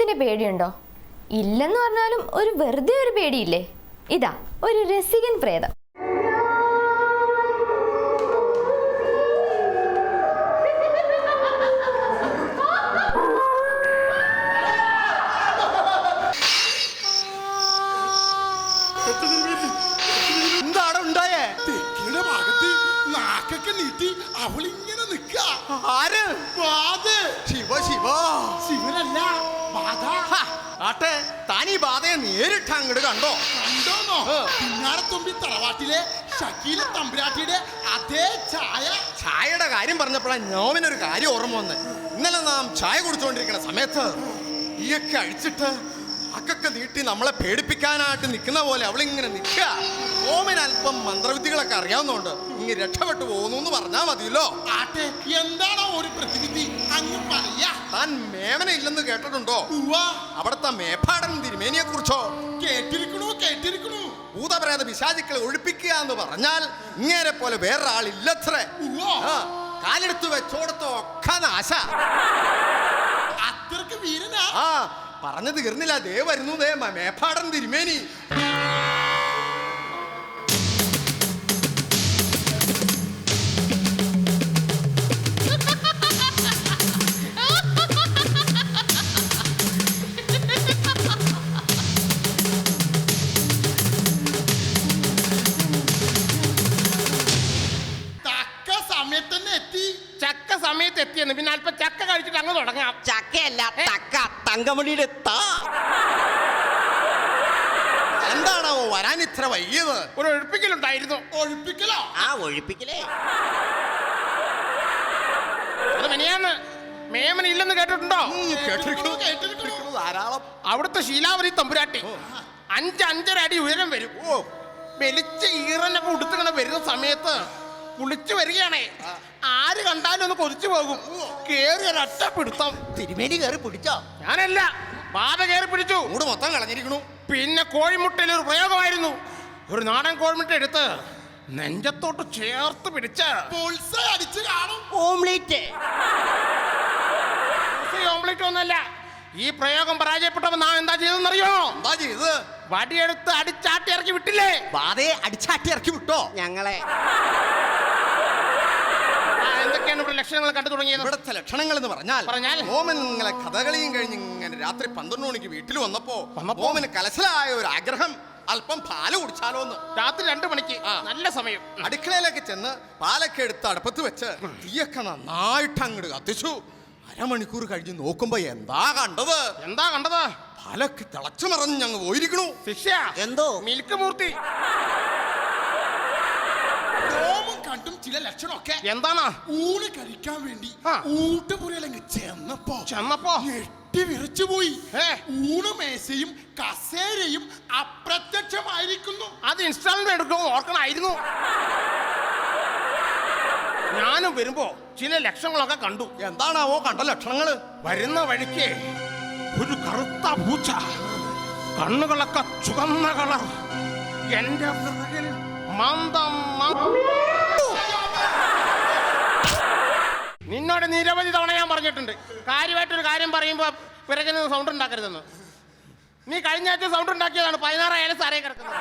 പ്രേതത്തിന് പേടിയുണ്ടോ? ഇല്ലെന്ന് പറഞ്ഞാലും ഒരു വെറുതെ ഒരു പേടിയില്ലേ? ഇതാ ഒരു രസികൻ പ്രേതം. ശിവ ഉണ്ടായേ? തെക്കിയുടെ ഭാഗത്ത് നാക്കൊക്കെ നീട്ടി അവളിങ്ങനെ നിക്ക. ആര്? ശിവ ശിവ. ഹ, ആട്ടെ താനീ ബാധയെ നേരിട്ട് അങ്ങോട്ട് കണ്ടോ? കണ്ടോന്നോ. പിന്നാരത്തുമ്പി തറവാട്ടിലെ ഷക്കീല തമ്പുരാട്ടിയുടെ അതേ ചായ. ചായയുടെ കാര്യം പറഞ്ഞപ്പോഴാണ് ഞോമിനൊരു കാര്യം ഓർമ്മ വന്ന്. ഇന്നലെ നാം ചായ കുടിച്ചുകൊണ്ടിരിക്കുന്ന സമയത്ത് ഈയൊക്കെ അഴിച്ചിട്ട് അക്കൊക്കെ നീട്ടി നമ്മളെ പേടിപ്പിക്കാനായിട്ട് നിൽക്കുന്ന പോലെ അവളിങ്ങനെ നിൽക്കുക. ഓമിന് അല്പം മന്ത്രവിദ്യകളൊക്കെ അറിയാവുന്നതുകൊണ്ട് ഇങ്ങനെ രക്ഷപ്പെട്ടു പോകുന്നു എന്ന് പറഞ്ഞാൽ മതിയല്ലോ. ആട്ടെ എന്താണോ ഒരു പ്രതിവിധി? അങ്ങ് പറയാ. താൻ മേമന ഇല്ലെന്ന് കേട്ടിട്ടുണ്ടോ അവിടുത്തെ മേഭാടൻ തിരുമേനിയെ കുറിച്ചോ കേട്ടിരിക്കണു കേട്ടിരിക്കണു. ഭൂതപ്രേത പിശാചുക്കളെ ഒഴിപ്പിക്കുക എന്ന് പറഞ്ഞാൽ ഇങ്ങനെ പോലെ വേറൊരാളില്ലത്രേ. കാലെടുത്ത് വെച്ചോടത്തോ ഒക്കെ നാശ. അത്രയ്ക്ക് വീരനാ. ആ പറഞ്ഞു തീർന്നില്ല. ദേ വരുന്നു ദേ മേഭാടൻ തിരുമേനി. സമയത്ത് തന്നെ എത്തി. ചക്ക സമയത്ത് എത്തിയെന്ന്. പിന്നെ അല്പം ചക്ക കഴിച്ചിട്ട് അങ്ങ് തുടങ്ങാം. ചക്കയല്ല തക്ക. തങ്കമണിയുടെ താ. എന്താണോ വരാൻ ഇത്ര വൈകിയത്? ഒരു ഒഴിപ്പിക്കലുണ്ടായിരുന്നു. ഒഴിപ്പിക്കലോ? ആ ഒഴിപ്പിക്കലേ. അത് മനിയാന്ന്. മേമന ഇല്ലെന്ന് കേട്ടിട്ടുണ്ടോ? കേട്ടിരിക്കുന്നു. കേട്ടിരിക്കുന്നു. ധാരാളം. അവിടുത്തെ ശീലാവരി തമ്പുരാട്ടി. അഞ്ച് അഞ്ചര അടി ഉയരം വരും. ഓ. വെളിച്ച ഈറനൊക്കെ ഉടുത്തിങ്ങനെ വരുന്ന സമയത്ത് കുളിച്ചു വരികയാണേ. ആര് കണ്ടാലും ഒന്ന് കൊതിച്ചു പോകും. കേറി ഒരൊറ്റ പിടുത്തം. തിരുമേനി കയറി പിടിച്ചോ? ഞാനല്ല. പാത കയറി പിടിച്ചു. കൂട് മൊത്തം കളഞ്ഞിരിക്കുന്നു പിന്നെ കോഴിമുട്ടയിൽ ഒരു പ്രയോഗമായിരുന്നു. ഒരു നാടൻ കോഴിമുട്ട എടുത്ത് നെഞ്ചത്തോട്ട് ചേർത്ത് പിടിച്ച്. അടിച്ച് കാണും. ഓംലേറ്റ്. ഒന്നല്ല ഈ പ്രയോഗം പരാജയപ്പെട്ടപ്പോ നാം എന്താ ചെയ്തെന്നറിയോ എന്താ ചെയ്ത് വടിയെടുത്ത് അടിച്ചാട്ടി ഇറക്കി വിട്ടില്ലേ? വാതേ അടിച്ചാട്ടി ഇറക്കി വിട്ടോ? ഞങ്ങളെ. ആ, എന്തൊക്കെയാണ് ഇവിടെ ലക്ഷണങ്ങൾ കണ്ടു തുടങ്ങിയത്? ഇവിടുത്തെ ലക്ഷണങ്ങൾ എന്ന് പറഞ്ഞാൽ പറഞ്ഞാൽ? ഓമൻ നിങ്ങളെ കഥകളിയും കഴിഞ്ഞ് ഇങ്ങനെ രാത്രി പന്ത്രണ്ട് മണിക്ക് വീട്ടിൽ വന്നപ്പോ വന്നപ്പോ? ഓമന് കലശലായ ഒരു ആഗ്രഹം അല്പം പാൽ കുടിച്ചാലോ എന്ന് രാത്രി രണ്ടു മണിക്ക്. ആ. നല്ല സമയം. അടുക്കളയിലേക്ക് ചെന്ന് പാലൊക്കെ എടുത്ത് അടുപ്പത്ത് വെച്ച് തീയൊക്കെ നന്നായിട്ട് അങ്ങോട്ട് കത്തിച്ചു. അരമണിക്കൂർ കഴിഞ്ഞ് നോക്കുമ്പോ എന്താ കണ്ടത്? എന്താ കണ്ടത്? പാലൊക്കെ തിളച്ചു മറന്ന് ഞങ്ങൾ പോയിരിക്കണു. ശിക്ഷ എന്തോ? മിൽക്ക് മൂർത്തി രോമം കണ്ടും ചില ലക്ഷണമൊക്കെ. എന്താണ്? ഊണ് കഴിക്കാൻ വേണ്ടി ആ. ഊട്ടുപുരയിലങ്ങ് ചെന്നപ്പോ ചെന്നപ്പോ? ഞെട്ടി വിറച്ചു പോയി. ഏ. ഊണ് മേശയും കസേരയും അപ്രത്യക്ഷമായിരിക്കുന്നു. അത് ഇൻസ്റ്റാൾമെന്റ് എടുക്കുമോ ഓർക്കണമായിരുന്നു ഞാനും വരുമ്പോ ചില ലക്ഷണങ്ങളൊക്കെ കണ്ടു. എന്താണാവോ കണ്ട ലക്ഷണങ്ങൾ? വരുന്ന വഴിക്ക് ഒരു കറുത്ത പൂച്ച കണ്ണുകളൊക്കെ ചുവന്ന കളർ. എന്റെ പിറകിൽ മന്ദം നിന്നോട് നിരവധി തവണ ഞാൻ പറഞ്ഞിട്ടുണ്ട്. കാര്യമായിട്ടൊരു കാര്യം പറയുമ്പോ പിറകിൽ നിന്ന് സൗണ്ട് ഉണ്ടാക്കരുതെന്ന്. നീ കഴിഞ്ഞ ആഴ്ച സൗണ്ട് ഉണ്ടാക്കിയതാണ്. പതിനാറായാലും സാറേ കിടക്കുന്നത്.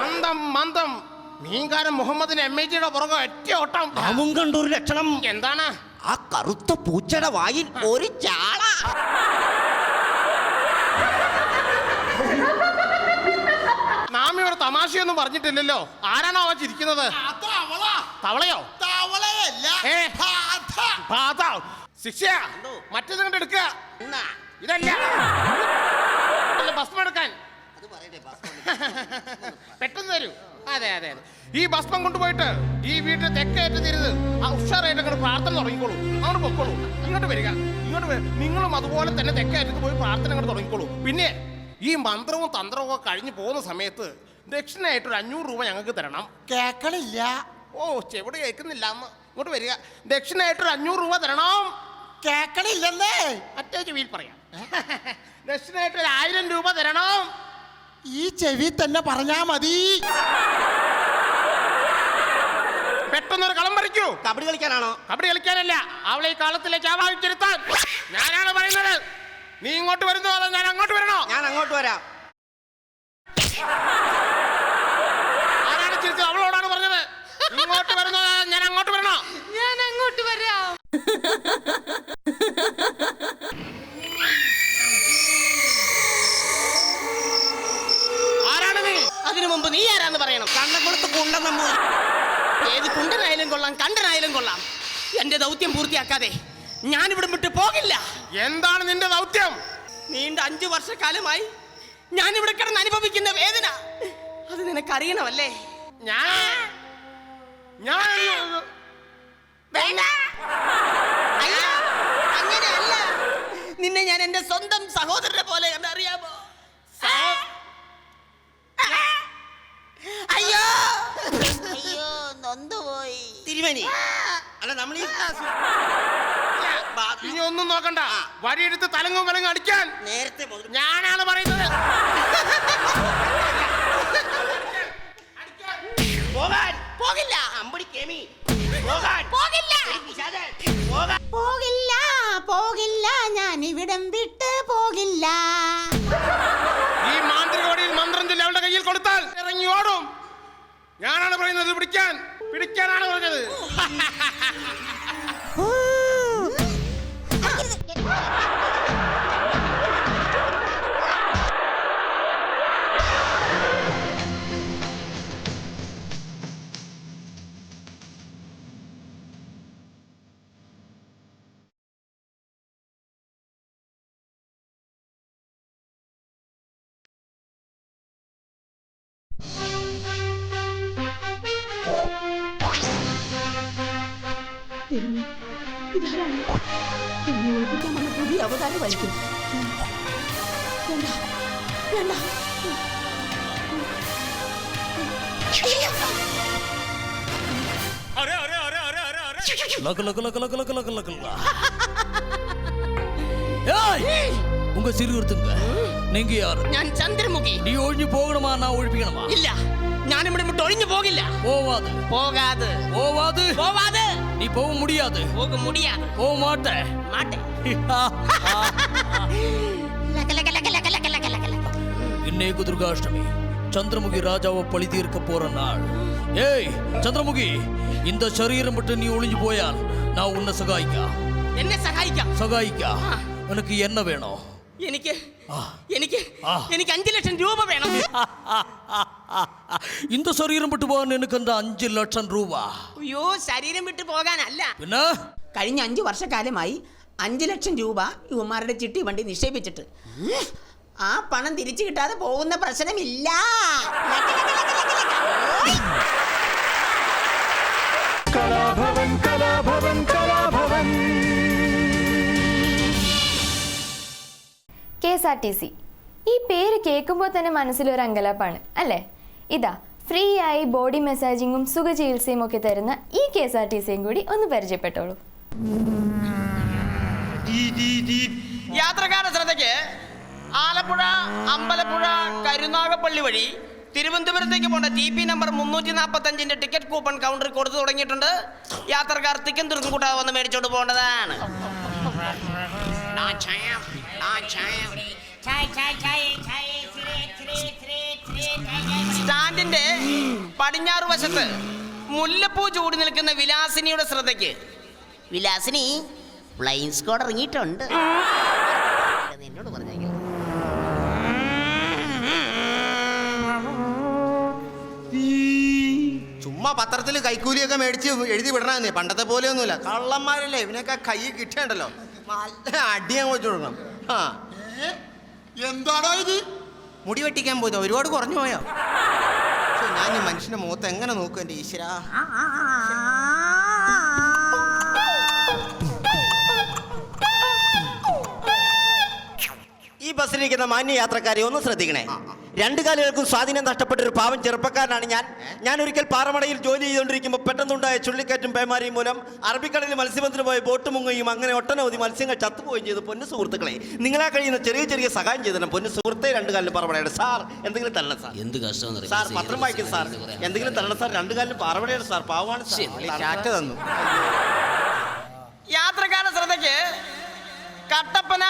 മന്ദം മന്ദം. മീൻകാരൻ മുഹമ്മദിന് എം എ ജിയുടെ പുറകെ ഒറ്റ ഓട്ടം. അവൻ കണ്ടൊരു ലക്ഷണം. എന്താണ്? ആ കറുത്ത പൂച്ചയുടെ വായിൽ ഒരു ചാള. നാം ഇവർ തമാശയൊന്നും പറഞ്ഞിട്ടില്ലല്ലോ. ആരാണോ അവ ചിരിക്കുന്നത്? അത് അവളാ. തവളയോ? ശിക്ഷ. മറ്റേത് കണ്ട് എടുക്കുക ഇതല്ല. ബാസ്. പെട്ടെന്ന് തരൂ. അതെ അതെ അതെ. ഈ ഭസ്മം കൊണ്ടുപോയിട്ട് ഈ വീട്ടിൽ തെക്കേറ്റ് തിരുത് ആ ഉഷാറായിട്ട് അങ്ങോട്ട് പ്രാർത്ഥന തുടങ്ങിക്കോളൂ. അങ്ങോട്ട് പൊക്കോളൂ. ഇങ്ങോട്ട് വരിക. ഇങ്ങോട്ട് വരിക നിങ്ങളും അതുപോലെ തന്നെ തെക്കേറ്റത്ത് പോയി പ്രാർത്ഥന അങ്ങോട്ട് തുടങ്ങിക്കോളൂ. പിന്നെ ഈ മന്ത്രവും തന്ത്രവും ഒക്കെ കഴിഞ്ഞ് പോകുന്ന സമയത്ത് ദക്ഷിണയായിട്ട് ഒരു അഞ്ഞൂറ് രൂപ ഞങ്ങൾക്ക് തരണം. കേക്കണില്ല. ഓ ചെവിടെ കേൾക്കുന്നില്ല. അമ്മ ഇങ്ങോട്ട് വരിക. ദക്ഷിണയായിട്ട് ഒരു അഞ്ഞൂറ് രൂപ തരണം. കേക്കണില്ലെന്നേ. അറ്റേ ചെവിയിൽ പറയാം. ദക്ഷിണയായിട്ട് ഒരു ആയിരം രൂപ തരണം. ഈ ചെവി തന്നെ പറഞ്ഞാ മതി. പെട്ടെന്നൊരു കളം പറിക്കൂ. കബഡി കളിക്കാനാണോ? കബഡി കളിക്കാനല്ല അവളെ ഈ കാലത്തിലെ കാലത്തിലേക്ക് ആവാഹിച്ചിരുത്താൻ പറയുന്നത്. നീ ഇങ്ങോട്ട് വരുന്നോ അതോ ഞാൻ അങ്ങോട്ട് വരണോ? ഞാൻ അങ്ങോട്ട് വരാം. ആരാണ് ചിരിച്ചത് അവളോടാണ് പറഞ്ഞത്. ഇങ്ങോട്ട് വരുന്നോ ഞാൻ അങ്ങോട്ട് വരണോ? ഞാൻ അങ്ങോട്ട് വരാം. മുമ്പ് നീ ആരാന്ന് പറയണം. കണ്ണക്കുളത്ത് കുണ്ടൻ നമ്പൂതിരി ഏത് കുണ്ടനായാലും കൊള്ളാം കണ്ടനായാലും കൊള്ളാം. എന്റെ ദൗത്യം പൂർത്തിയാക്കാതെ ഞാൻ ഇവിടെ വിട്ട് പോകില്ല. എന്താണ് നിന്റെ ദൗത്യം? നീണ്ട അഞ്ചു വർഷക്കാലമായി ഞാൻ ഇവിടെ കിടന്ന് അനുഭവിക്കുന്ന വേദന. അത് നിനക്കറിയണമല്ലേ? ഞാൻ ഞാൻ വേണ്ട. അയ്യോ, അങ്ങനെയല്ല. നിന്നെ ഞാൻ എന്റെ സ്വന്തം സഹോദരനെ പോലെ കണ്ടറിയാമോ? അയ്യോ! അയ്യോ നൊന്തുപോയി. തിരുമേനി. അല്ല നമ്മൾ ഇനി ഒന്നും നോക്കണ്ട. വരിയെടുത്ത് തലങ്ങും വിലങ്ങും അടിക്കാൻ. നേരത്തെ ഞാനാണ് പറയുന്നത്. പോകാൻ. പോകില്ല. അമ്പടി കേമി. പോകാൻ. പോകില്ല. പോകില്ല. പോകില്ല. ഞാൻ ഇവിടം വിട്ട് പോകില്ല. ഞാനാണ് പറയുന്നത് പിടിക്കാൻ. പിടിക്കാനാണ് പറഞ്ഞത്. തിരിഞ്ഞു ഇതാരാണ്? എന്നെ ഒഴിപ്പിക്കാൻ अरे अरे अरे अरे अरे ഞാൻ ചന്ദ്രമുഖി. நீ ഒഴിഞ്ഞു പോകണമാ நான் ഒഴിപ്പിക്കണമാ. ഇല്ല ഞാൻ ഇവിടെ വിട്ട് ഒഴിഞ്ഞു പോകില്ല. പോവാത്. പോകാതെ. പോവാത്. പോവാതെ. நீ போக முடியாது. போக முடியாது. போக மாட்ட. மாட்டேன். இன்னைக்கு துர்காஷ்டமி சந்திரமுகி ராஜாவை பழி தீர்க்க போற நாள். ஏய் சந்திரமுகி இந்த சரீரம் மட்டும் நீ ஒளிஞ்சு போயால் நான் உன்னை சகாய்க்கா. என்ன சகாய்க்கா? சகாய்க்கா. உனக்கு என்ன வேணும்? എനിക്ക് എനിക്ക് എനിക്ക് അഞ്ചു ലക്ഷം രൂപ വേണം. ഇന്ത ശരീരം വിട്ടു പോകാൻ എനിക്ക് എന്താ അഞ്ചു ലക്ഷം രൂപ? അയ്യോ ശരീരം വിട്ടു പോകാനല്ല. പിന്നെ? കഴിഞ്ഞ അഞ്ചു വർഷക്കാലമായി അഞ്ചു ലക്ഷം രൂപ യുവമാരുടെ ചിട്ടി വണ്ടി നിക്ഷേപിച്ചിട്ട്. ആ പണം തിരിച്ചു കിട്ടാതെ പോകുന്ന പ്രശ്നമില്ല. എസ് ആർ ടി സി ഈ പേര് കേൾക്കുമ്പോൾ തന്നെ മനസ്സിലൊരു അങ്കലാപ്പാണ് അല്ലേ? ഇതാ ഫ്രീ ആയി ബോഡി മസാജിങ്ങും സുഖചികിത്സയും ഒക്കെ തരുന്ന ഈ കെ എസ് ആർ ടി സിയും കൂടി ഒന്ന് പരിചയപ്പെട്ടോളൂ. യാത്രക്കാരുടെ ശ്രദ്ധയ്ക്ക് ആലപ്പുഴ അമ്പലപ്പുഴ കരുനാഗപ്പള്ളി വഴി തിരുവനന്തപുരത്തേക്ക് പോകേണ്ട ടി പി നമ്പർ മുന്നൂറ്റി നാൽപ്പത്തി അഞ്ചിന്റെ ടിക്കറ്റ് കൂപ്പൺ കൗണ്ടർ കൊടുത്തു തുടങ്ങിയിട്ടുണ്ട്. യാത്രക്കാർ തിക്കും തിരുക്കും കൂട്ടാതെ വന്ന് മേടിച്ചോണ്ട് പോകേണ്ടതാണ്. സ്റ്റാൻഡിന്റെ പടിഞ്ഞാറ് വശത്ത് മുല്ലപ്പൂ ചൂടി നിൽക്കുന്ന വിലാസിനിയുടെ ശ്രദ്ധയ്ക്ക്. വിലാസിനി ബ്ലൈൻ സ്കോഡ് ഇറങ്ങിയിട്ടുണ്ട്. എന്നോട് പറഞ്ഞേക്കാം. ചുമ്മാ പത്രത്തിൽ കൈക്കൂലിയൊക്കെ മേടിച്ച് എഴുതി വിടണമെന്നേ പണ്ടത്തെ പോലെയൊന്നുമില്ല. കള്ളന്മാരല്ലേ? ഇവനൊക്കെ കൈ കിട്ടണ്ടല്ലോ നല്ല അടി അങ്ങ് വെച്ചു കൊടുക്കണം. ആ. എന്താടാ ഇത്? മുടി വെട്ടിക്കാൻ പോയത്. ഒരുപാട് കുറഞ്ഞു പോയോ? ഞാൻ ഈ മനുഷ്യന്റെ മുഖത്ത് എങ്ങനെ നോക്കും എന്റെ ഈശ്വര? ഈ ബസ്സിലിരിക്കുന്ന മാന്യ യാത്രക്കാരെ ഒന്ന് ശ്രദ്ധിക്കണേ. രണ്ടു കാലുകൾക്കും സ്വാധീനം നഷ്ടപ്പെട്ട ഒരു പാവം ചെറുപ്പക്കാരനാണ് ഞാൻ. ഞാൻ ഒരിക്കൽ പാറമടയിൽ ജോലി ചെയ്തുകൊണ്ടിരിക്കുമ്പോൾ പെട്ടെന്നുണ്ടായ ചുള്ളിക്കാറ്റും പേമാരിയും മൂലം അറബിക്കടലിൽ മത്സ്യബന്ധനം പോയി ബോട്ട് മുങ്ങുകയും അങ്ങനെ ഒട്ടനവധി മത്സ്യങ്ങൾ ചത്തുപോവുകയും ചെയ്തു. പൊന്നു സുഹൃത്തുക്കളെ നിങ്ങളാ കഴിയുന്ന ചെറിയ ചെറിയ സഹായം ചെയ്തു പൊന്നു സുഹൃത്തെ രണ്ടു കാലിലും പാറമടയുടെ സാർ എന്തെങ്കിലും തരണം സാർ. എന്ത് കഷ്ടം സാർ പത്രം വായിക്കും സാർ. എന്തെങ്കിലും തരണം സാർ. രണ്ടു കാലിലും പാറമടയുടെ സാർ. പാവമാണ് ചാറ്റ തന്നു. യാത്രക്കാരുടെ ശ്രദ്ധയ്ക്ക് കട്ടപ്പന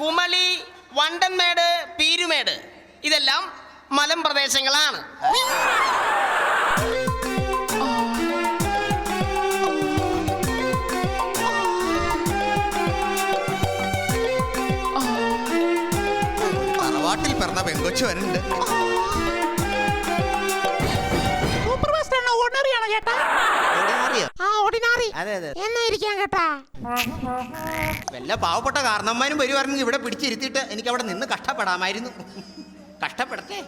കുമളി വണ്ടൻമേട് പീരുമേട്. ഇതെല്ലാം മലം പ്രദേശങ്ങളാണ്. തറവാട്ടിൽ പിറന്ന പെങ്കൊച്ചു വരുന്നുണ്ട്. സൂപ്പർ ഫാസ്റ്റ് ആണോ? ഓർഡിനറി ആണോ ചേട്ടാ? ആ ഓർഡിനറി അതെ അതെ. കേട്ടാ വല്ല പാവപ്പെട്ട കാരണന്മാരും വരുവായിരുന്നു ഇവിടെ പിടിച്ചിരുത്തിയിട്ട് എനിക്ക് അവിടെ നിന്ന് കഷ്ടപ്പെടാമായിരുന്നു. കഷ്ടപ്പെടട്ടെ.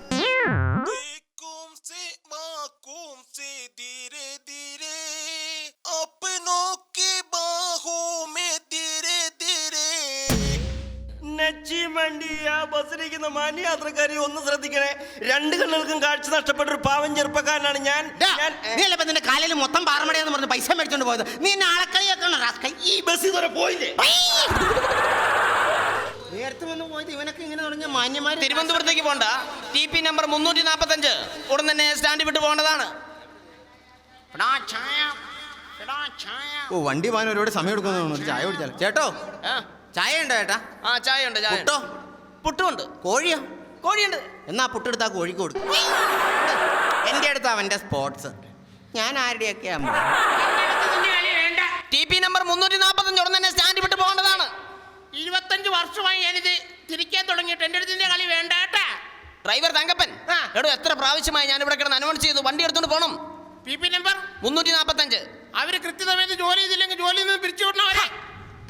ആ ബസ്സിലിരിക്കുന്ന മാന്യയാത്രക്കാരി ഒന്ന് ശ്രദ്ധിക്കണേ. രണ്ട് കണ്ണുകൾക്കും കാഴ്ച നഷ്ടപ്പെട്ട ഒരു പാവൻ ചെറുപ്പക്കാരനാണ് ഞാൻ. ഞാൻ നിന്റെ കാലിൽ മൊത്തം പാറമടയെന്ന് പറഞ്ഞ് പൈസ മേടിച്ചോണ്ട് പോയത്. നീ എന്നെ ആളക്കളിയാക്കണ. ഈ ബസ് ഇതുവരെ പോയില്ലേ? നേരത്തെ വന്ന് പോയത് ഇവനൊക്കെ ഇങ്ങനെ തുടങ്ങിയ മാന്യമാര് തിരുവനന്തപുരത്തേക്ക് പോണ്ട. ടി പി നമ്പർ മുന്നൂറ്റി നാൽപ്പത്തഞ്ച് ഉടൻ തന്നെ സ്റ്റാൻഡ് വിട്ട് പോകേണ്ടതാണ്. ഓ വണ്ടി പോകാൻ ഒരുപാട് സമയം എടുക്കുന്നു ചായ കുടിച്ചാൽ ചേട്ടോ? ആ, ചായ ഉണ്ടോ ചേട്ടാ? ആ ചായ ഉണ്ട് ചായ പുട്ടുണ്ട് പുട്ടോ കോഴിയോ? കോഴിയുണ്ട്. എന്നാ പുട്ടെടുത്താ കോഴിക്ക് കൊടുക്കും. എന്റെ അടുത്ത് അവന്റെ സ്പോർട്സ് ഞാൻ ആരുടെയൊക്കെ അമ്മ ടി പി നമ്പർ മുന്നൂറ്റി നാൽപ്പത്തഞ്ച് ഉടൻ തന്നെ സ്റ്റാൻഡ് വിട്ട് പോകേണ്ടതാണ്. ഇരുപത്തഞ്ച് വർഷമായി ഞാനിത് തിരിക്കാൻ തുടങ്ങിയിട്ട് എന്റെ അടുത്തിന്റെ കളി വേണ്ടട്ടാ ഡ്രൈവർ തങ്കപ്പൻ. ആ. എടോ എത്ര പ്രാവശ്യമായി ഞാൻ ഇവിടെ കിടന്ന് അനൗൺസ് ചെയ്തു. വണ്ടി എടുത്തോണ്ട് പോകണം പി പി നമ്പർ? മുന്നൂറ്റി നാൽപ്പത്തഞ്ച് അവർ കൃത്യസമയത്ത് ജോലി ചെയ്തില്ലെങ്കിൽ ജോലിയിൽ നിന്ന് പിരിച്ചു വിടണവരെ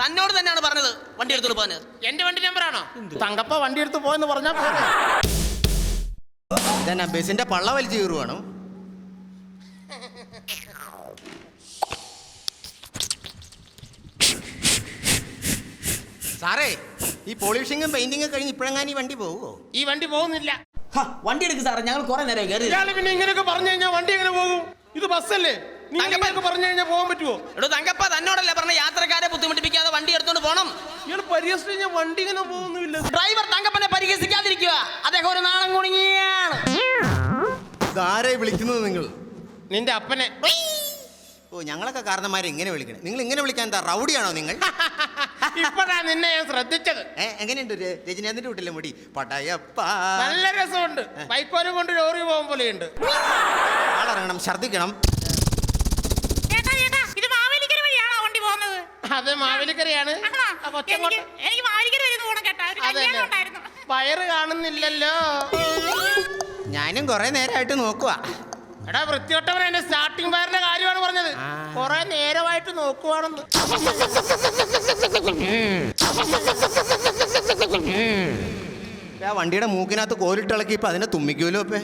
തന്നോട് തന്നെയാണ് പറഞ്ഞത് വണ്ടി എടുത്തോണ്ട് പോകാൻ. എന്റെ വണ്ടി നമ്പറാണോ തങ്കപ്പ വണ്ടി എടുത്ത് പോയെന്ന് പറഞ്ഞാൽ ബസിന്റെ പള്ള വലിച്ചു കീറുവാണ്? സാറേ ഈ പോളിഷിങ്ങും പെയിന്റിങ്ങും കഴിഞ്ഞ് ഇപ്പോഴെങ്ങാനും ഈ വണ്ടി പോകുമോ ഈ വണ്ടി പോകുന്നില്ല. ഹ, വണ്ടി എടുക്ക് സാറേ. ഞങ്ങൾ കുറെ നേരം കയറി ഇയാൾ പിന്നെ ഇങ്ങനെയൊക്കെ പറഞ്ഞു കഴിഞ്ഞാൽ വണ്ടി എങ്ങനെ പോകും? ഇത് ബസ്സല്ലേ? നീ തങ്കപ്പൻ. ഇങ്ങനെയൊക്കെ പറഞ്ഞു കഴിഞ്ഞാൽ പോകാൻ പറ്റുമോ എടോ തങ്കപ്പ തന്നോടല്ലേ പറഞ്ഞ യാത്രക്കാരെ ബുദ്ധിമുട്ടിപ്പിക്കാതെ വണ്ടി എടുത്തോണ്ട് പോകണം ഇയാൾ പരിഹസിച്ച് കഴിഞ്ഞാൽ വണ്ടി ഇങ്ങനെ പോകുന്നില്ല ഡ്രൈവർ തങ്കപ്പനെ പരിഹസിക്കാതിരിക്കുക അദ്ദേഹം ഒരു നാളം കുണുങ്ങിയാണ് ഇതാരെ വിളിക്കുന്നത് നിങ്ങൾ? നിന്റെ അപ്പനെ. ഓ ഞങ്ങളൊക്കെ കാരണന്മാരെ ഇങ്ങനെ വിളിക്കണേ. നിങ്ങൾ ഇങ്ങനെ വിളിക്കാൻ എന്താ റൗഡിയാണോ നിങ്ങൾ? ഇപ്പഴാ നിന്നെ ഞാൻ ശ്രദ്ധിച്ചത്. ഏ എങ്ങനെയുണ്ട് ര- രജനീകാന്തിന്റെ വീട്ടിലെ മുടി? പടയപ്പാ. നല്ല രസമുണ്ട്. ബൈക്കോലും കൊണ്ട് ലോറി പോകും പോലെയുണ്ട്. ആളിറങ്ങണം ഛർദിക്കണം ചേട്ടാ ചേട്ടാ ഇത് മാവേലിക്കര വഴിയാണോ വണ്ടി പോകുന്നത്? അത് മാവേലിക്കരയാണ്. ആണോ? എനിക്ക് എനിക്ക് മാവേലിക്കര വരെ ഒന്ന് പോകണം കേട്ടാ. ഒരു കല്യാണം ഉണ്ടായിരുന്നു. വയറ് കാണുന്നില്ലല്ലോ. ഞാനും കുറെ നേരമായിട്ട് നോക്കുക എടാ വൃത്തിയോട്ടവൻ എന്റെ സ്റ്റാർട്ടിംഗ് വയറിന്റെ പറഞ്ഞത് കുറെ നേരമായിട്ട് നോക്കുവാണെന്ന്. ആ വണ്ടിയുടെ മൂക്കിനകത്ത് കോലിട്ടിളക്കി ഇപ്പൊ അതിനെ തുമ്മിക്കൂലോ ഇപ്പൊ?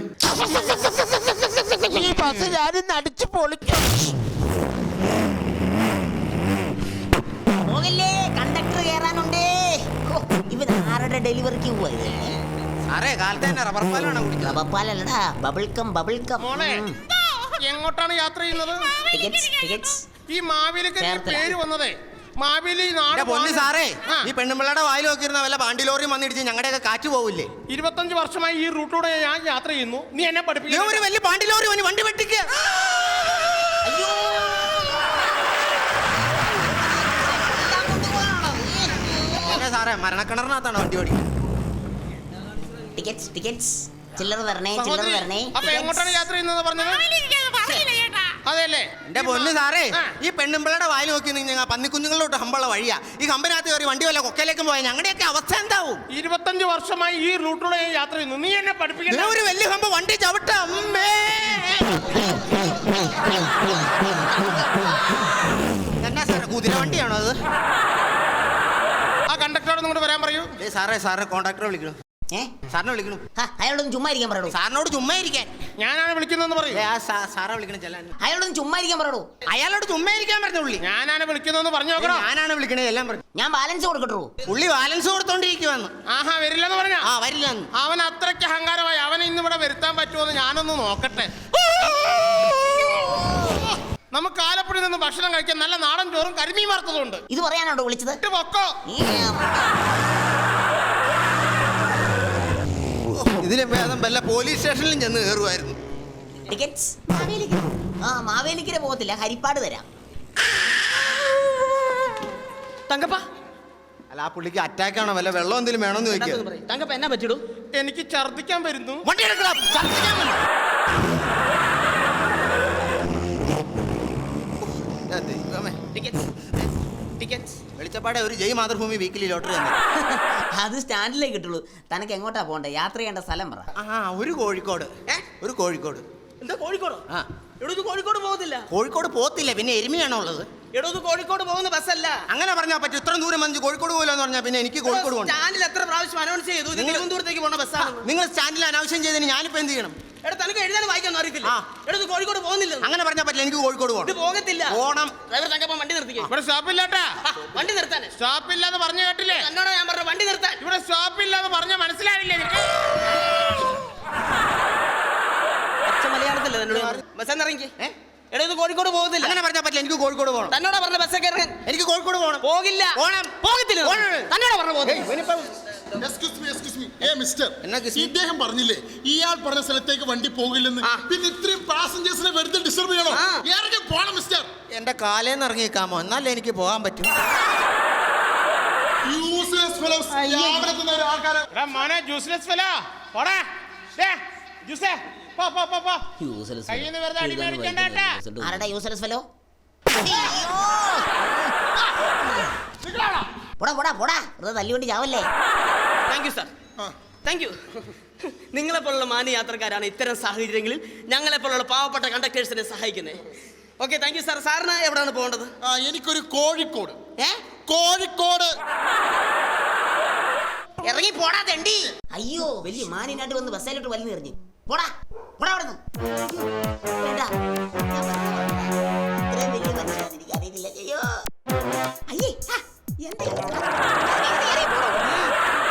ഈ ബസ് ഞാനിന്ന് അടിച്ചു പൊളിക്കും. പോകല്ലേ? കണ്ടക്ടർ കയറാനുണ്ടേ ഹോ, ഇവൻ ആരുടെ ഡെലിവറിക്ക് പോയത് സാറേ കാലത്ത് തന്നെ റബ്ബർ പാലാണ് ബബിൾ കം ബബിൾക്കം ബബിൾക്കം മോളെ എങ്ങോട്ടാണ് യാത്ര ചെയ്യുന്നത്? Tickets tickets. ഈ മാവേലിക്കര ചേർത്തല. പേര് വന്നതേ. മാവേലി നാട് പൊന്നി സാറേ ഈ പെണ്ണുമ്പിള്ളയുടെ വായിൽ നോക്കിയിരുന്ന വല്ല പാണ്ടി ലോറിയും വന്നിടിച്ച് ഞങ്ങളുടെയൊക്കെ കാറ്റ് പോവില്ലേ? ഇരുപത്തഞ്ച് വർഷമായി ഈ റൂട്ടിലൂടെ ഞാൻ യാത്ര ചെയ്യുന്നു. നീ എന്നെ പഠിപ്പിക്കും ഒരു വലിയ പാണ്ടി ലോറി വന്ന് വണ്ടി വെട്ടിക്ക? സാറേ മരണക്കിണറിനകത്താണ് വണ്ടി ഓടിക്കുന്നത് ടിക്കറ്റ്സ് ടിക്കറ്റ്സ്. ചില്ലറ തരണേ ചില്ലറ തരണേ. അപ്പൊ എങ്ങോട്ടാണ് യാത്ര ചെയ്യുന്നത് പറഞ്ഞത്? അതെല്ലേ എന്റെ പൊന്ന് സാറേ. ഈ പെണ്ണുമ്പിള്ളയുടെ വായിൽ നോക്കി നിങ്ങൾ പന്നിക്കുഞ്ഞുങ്ങളിലോട്ട് ഹമ്പള വഴിയാ. ഈ കമ്പനകത്ത് കയറി വണ്ടി വല്ല കൊക്കയിലേക്കും പോയാൽ ഞങ്ങളുടെയൊക്കെ അവസ്ഥ എന്താവും? ഇരുപത്തഞ്ച് വർഷമായി ഈ റൂട്ടിലൂടെ ഞാൻ യാത്ര ചെയ്യുന്നു. നീ എന്നെ പഠിപ്പിക്കുന്ന ഒരു വലിയ ഹമ്പ വണ്ടി ചവിട്ട. അമ്മേ! എന്നാ സാറേ കുതിര വണ്ടിയാണോ അത്? ആ കണ്ടക്ടറോട് നിങ്ങോട്ട് വരാൻ പറയൂ. ഏ സാറേ സാറേ കോണ്ടാക്ടറെ വിളിക്കണം സാറിനെ വിളിക്കണം. ഹ, അയാളോടൊന്ന് ചുമ്മാ ഇരിക്കാൻ പറയടൂ. സാറിനോട് ചുമ്മാ ഇരിക്കാൻ. ഞാനാണ് വിളിക്കുന്നതെന്ന് പറയൂ. ഏ, ആ സാ- സാറെ വിളിക്കണം ചെല്ലാൻ. അയാളോടൊന്ന് ചുമ്മാ ഇരിക്കാൻ പറയടൂ. അയാളോട് ചുമ്മാ ഇരിക്കാൻ പറഞ്ഞു പുള്ളി ഞാനാണ് വിളിക്കുന്നതെന്ന് പറഞ്ഞു നോക്കണോ? ഞാനാണ് വിളിക്കണേ എല്ലാം പറഞ്ഞു ഞാൻ ബാലൻസ് കൊടുക്കട്ടു. പുള്ളി ബാലൻസ് കൊടുത്തോണ്ടിരിക്കുവാന്ന്. ആഹാ വരില്ലെന്ന് പറഞ്ഞ? ആ വരില്ല. അവൻ അത്രയ്ക്ക് അഹങ്കാരമായി. അവനെ ഇന്ന് ഇവിടെ വരുത്താൻ പറ്റുമോ ഞാനൊന്ന് നോക്കട്ടെ. നമുക്ക് ആലപ്പുഴയിൽ നിന്ന് ഭക്ഷണം കഴിക്കാൻ നല്ല നാടൻ ചോറും കരിമീൻ വറുത്തതുണ്ട് ഇത് പറയാനാണോ വിളിച്ചത്? പൊക്കോ. ഇതിലെ ഭേദം വല്ല പോലീസ് സ്റ്റേഷനിലും ചെന്ന് കയറുമായിരുന്നു ടിക്കറ്റ്സ്? മാവേലിക്കര ആ മാവേലിക്കര പോകത്തില്ല. ഹരിപ്പാട് തരാം തങ്കപ്പ. അല്ല ആ പുള്ളിക്ക് അറ്റാക്ക് ആണോ? വല്ല വെള്ളം എന്തെങ്കിലും വേണമെന്ന് ചോദിക്കുക തങ്കപ്പ എന്നാ പറ്റിടും എനിക്ക് ഛർദ്ദിക്കാൻ വരുന്നു. വണ്ടി എടുക്കണം ഛർദ്ദിക്കാൻ വന്നു. എന്റെ ദൈവമേ. ടിക്കറ്റ് വെളിച്ചപ്പാടെ ഒരു ജയ് മാതൃഭൂമി വീക്കിലി ലോട്ടറി തന്നെ. അത് സ്റ്റാൻഡിലേ കിട്ടുള്ളൂ. തനക്ക് എങ്ങോട്ടാ പോകണ്ടേ യാത്ര ചെയ്യേണ്ട സ്ഥലം പറ. ആ ഒരു കോഴിക്കോട്. ഒരു കോഴിക്കോട്. എന്താ കോഴിക്കോട്? ആ. എടോ കോഴിക്കോട് പോകത്തില്ല. കോഴിക്കോട് പോകത്തില്ല. പിന്നെ എരുമയാണോ ഉള്ളത്? എടോ കോഴിക്കോട് പോകുന്ന ബസ്സല്ല. അങ്ങനെ പറഞ്ഞാൽ പറ്റും. ഇത്രയും ദൂരം വന്ന് കോഴിക്കോട് പോലെന്ന് പറഞ്ഞാൽ പിന്നെ എനിക്ക് കോഴിക്കോട് പോകണം സ്റ്റാൻഡിൽ എത്ര പ്രാവശ്യം അനൗൺസ് ചെയ്തു? തിരുവനന്തപുരത്തേക്ക് പോകുന്ന ബസ്സാണ് നിങ്ങൾ സ്റ്റാൻഡിൽ അനൗൺസ് ചെയ്തതിന് ഞാനിപ്പോ എന്ത് ചെയ്യണം? എടാ തനിക്ക് എഴുതാനും വായിക്കാനും അറിയത്തില്ല. എടുത്ത് കോഴിക്കോട് പോകുന്നില്ല. അങ്ങനെ പറഞ്ഞാൽ പറ്റില്ല എനിക്ക് കോഴിക്കോട് പോകണം പോകത്തില്ല. പോണം. ഡ്രൈവർ തങ്കപ്പ വണ്ടി നിർത്തിക്കാം. ഇവിടെ സ്റ്റോപ്പില്ലാട്ടാ വണ്ടി നിർത്താൻ സ്റ്റോപ്പില്ലാന്ന് പറഞ്ഞു കേട്ടില്ലേ? എന്നോട് ഞാൻ പറഞ്ഞു വണ്ടി നിർത്താൻ. ഇവിടെ സ്റ്റോപ്പില്ലാന്ന് പറഞ്ഞ മനസ്സിലായില്ലേ മലയാളത്തില്ല എന്നോട് ബസ് ഇറങ്ങി എടോ ഇത് കോഴിക്കോട് പോകുന്നില്ല അങ്ങനെ പറഞ്ഞാൽ പറ്റില്ല എനിക്ക് കോഴിക്കോട് പോകണം തന്നോടാ പറഞ്ഞ ബസ് കയറാൻ എനിക്ക് കോഴിക്കോട് പോകണം പോകില്ല. പോകണം പോകത്തില്ല. തന്നോടാ പറഞ്ഞു പോകുന്നത് Excuse മീ എക്സ്ക്യൂസ് മീ ഏ മിസ്റ്റർ എന്നാ? ഇദ്ദേഹം പറഞ്ഞില്ലേ ഇയാൾ പറഞ്ഞ സ്ഥലത്തേക്ക് വണ്ടി പോകില്ലെന്ന്. ആ. പിന്നെ ഇത്രയും പാസഞ്ചേഴ്സിനെ വെറുതെ ഡിസ്റ്റർബ് ചെയ്യണോ? ആ. ഇറങ്ങി പോണം മിസ്റ്റർ എന്റെ കാലേന്ന് ഇറങ്ങിയേക്കാമോ? എന്നാലേ എനിക്ക് പോകാൻ പറ്റും. യൂസ്ലെസ് ഫെലോസ് രാവിലെ തന്നെ ഒരു ആൾക്കാരെ എടാ മോനെ ജ്യൂസ്ലെസ് ഫെലോ പോടാ. ദേ, ജ്യൂസേ പോ പോ പോ പോ. കയ്യിൽ നിന്ന് വെറുതെ അടി മേടിക്കണ്ട കേട്ടാ. ആരുടെ യൂസ്ലെസ് ഫെലോ പോടാ പോടാ പോടാ. വെറുതെ തല്ലുകൊണ്ട് ചാവല്ലേ? Thank you sir thank you നിങ്ങളെപ്പോലുള്ള മാന്യ യാത്രക്കാരാണ് ഇത്തരം സാഹചര്യങ്ങളിൽ ഞങ്ങളെപ്പോലുള്ള പാവപ്പെട്ട കണ്ടക്ടേഴ്സിനെ സഹായിക്കുന്നത് ഓക്കെ താങ്ക് യു സാർ സാറിന് എവിടെയാണ് പോകേണ്ടത്? ആ, എനിക്കൊരു കോഴിക്കോട്. ഏ? കോഴിക്കോട്. ഇറങ്ങി പോടാ തണ്ടി. അയ്യോ വലിയ മാനിനാട്ട് വന്ന് ബസ്സിലോട്ട് വലിഞ്ഞു എറിഞ്ഞു. പോടാ പോടാ അവിടെ നിന്ന് അയ്യേ. പറഞ്ഞത് പറഞ്ഞതാ. ഇത്രയും വലിയ മനുഷ്യനാണെന്ന് എനിക്ക് അറിയത്തില്ല അയ്യോ അയ്യേ ആ, എന്താ ഇത്? ഇറങ്ങി, ഇറങ്ങി പോടോ.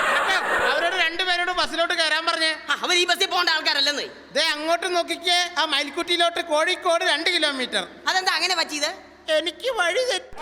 നിനക്ക് അവരോട് രണ്ടുപേരോട് ബസ്സിലോട്ട് കയറാൻ പറഞ്ഞേ ആ, അവർ ഈ ബസ്സിൽ പോകേണ്ട ആൾക്കാരല്ലെന്ന്? ദേ അങ്ങോട്ട് നോക്കിക്കേ. ആ മയിൽക്കുട്ടിയിലോട്ട് കോഴിക്കോട് രണ്ട് കിലോമീറ്റർ. അതെന്താ അങ്ങനെ പറ്റിയത്? എനിക്ക് വഴി തെറ്റി.